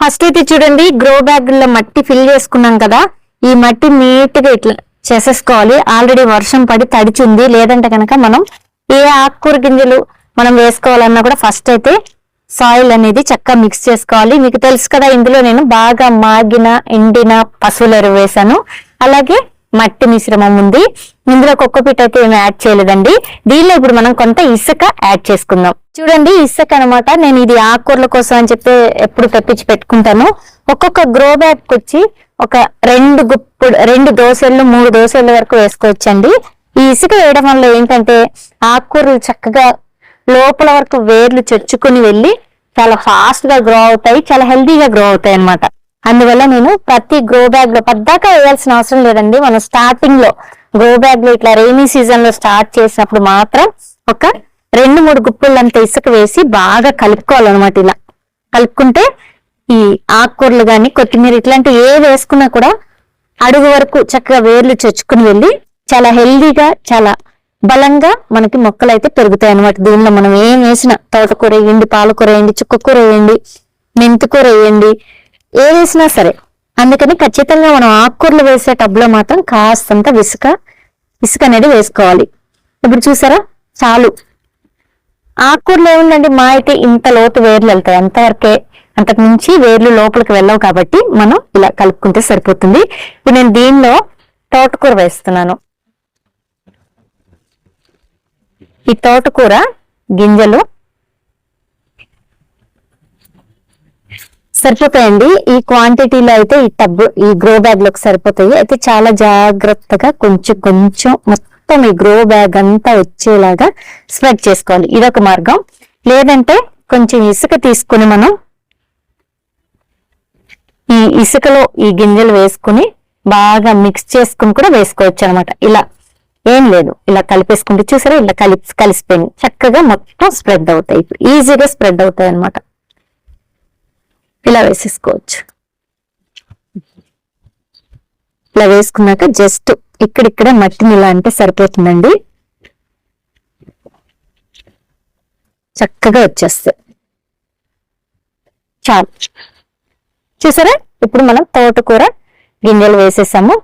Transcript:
First అయితే చూడండి grow బ్యాగ్లో మట్టి ఫిల్ చేసుకున్నాం కదా. ఈ మట్టి నీట్గా ఇట్లా చేసేసుకోవాలి. ఆల్రెడీ వర్షం పడి తడిచింది. లేదంటే కనుక మనం ఏ ఆకుకూర గింజలు మనం వేసుకోవాలన్నా కూడా ఫస్ట్ అయితే సాయిల్ అనేది చక్కగా మిక్స్ చేసుకోవాలి. మీకు తెలుసు కదా ఇందులో నేను బాగా మాగిన ఎండిన పశువుల ఎరువు వేశాను అలాగే మట్టి మిశ్రమం ఉంది. ఇందులో కుక్కపిట్ అయితే ఏమి యాడ్ చేయలేదండి. దీనిలో ఇప్పుడు మనం కొంత ఇసుక యాడ్ చేసుకుందాం. చూడండి ఇసుక అన్నమాట. నేను ఇది ఆకుకూరల కోసం అని చెప్పి ఎప్పుడు తెప్పించి పెట్టుకుంటాను. ఒక్కొక్క గ్రో బ్యాగ్ వచ్చి ఒక రెండు గుప్పుడు రెండు దోశలు మూడు దోశల వరకు వేసుకోవచ్చండి. ఈ ఇసుక వేయడం వల్ల ఏంటంటే ఆకుకూరలు చక్కగా లోపల వరకు వేర్లు చొచ్చుకుని వెళ్ళి చాలా ఫాస్ట్గా గ్రో అవుతాయి చాలా హెల్దీగా గ్రో అవుతాయి అన్నమాట. అందువల్ల నేను ప్రతి గ్రో బ్యాగ్లో పద్దాక వేయాల్సిన అవసరం లేదండి. మనం స్టార్టింగ్లో గ్రో బ్యాగ్లో ఇట్లా రైనీ సీజన్లో స్టార్ట్ చేసినప్పుడు మాత్రం ఒక రెండు మూడు గుప్పులంత ఇసుక వేసి బాగా కలుపుకోవాలన్నమాట ఇలా. కలుపుకుంటే ఈ ఆకుకూరలు కానీ కొత్తిమీర ఇట్లాంటి ఏ వేసుకున్నా కూడా అడుగు వరకు చక్కగా వేర్లు చొచ్చుకుని వెళ్ళి చాలా హెల్దీగా చాలా బలంగా మనకి మొక్కలు అయితే పెరుగుతాయి అనమాట దీనిలో మనం ఏం వేసినా తోటకూర వేయండి పాలకూర వేయండి చుక్కకూర వేయండి మెంతికూర వేయండి ఏ వేసినా సరే. అందుకని ఖచ్చితంగా మనం ఆకుకూరలు వేసే టబ్లో మాత్రం కాస్తంత ఇసుక ఇసుక అనేది వేసుకోవాలి. ఇప్పుడు చూసారా? చాలు. ఆకుకూరలు ఏముందండి? మా అయితే ఇంత లోతు వేర్లు వెళ్తాయి. అంతవరకే అంతకు మించి వేర్లు లోపలికి వెళ్ళవు కాబట్టి మనం ఇలా కలుపుకుంటే సరిపోతుంది. ఇప్పుడు నేను దీనిలో తోటకూర వేస్తున్నాను. ఈ తోటకూర గింజలు సరిపోతాయండి. ఈ క్వాంటిటీలో అయితే ఈ టబ్ ఈ గ్రో బ్యాగ్లోకి సరిపోతాయి. అయితే చాలా జాగ్రత్తగా కొంచెం కొంచెం మొత్తం ఈ గ్రో బ్యాగ్ అంతా వచ్చేలాగా స్ప్రెడ్ చేసుకోవాలి. ఇదొక మార్గం. లేదంటే కొంచెం ఇసుక తీసుకుని మనం ఈ ఇసుకలో ఈ గింజలు వేసుకుని బాగా మిక్స్ చేసుకుని కూడా వేసుకోవచ్చు అనమాట. ఇలా ఏం లేదు. ఇలా కలిపేసుకుంటే చూసారా? ఇలా కలిపి కలిసిపోయింది. చక్కగా మొత్తం స్ప్రెడ్ అవుతాయి. ఈజీగా స్ప్రెడ్ అవుతాయి అనమాట. ఇలా వేసేసుకోవచ్చు. ఇలా వేసుకున్నాక జస్ట్ ఇక్కడిక్కడ మట్టిని ఇలా అంటే సరిపోతుందండి. చక్కగా వచ్చేస్తాయి. చాలు. చూసారా? ఇప్పుడు మనం తోటకూర గింజలు వేసేసాము.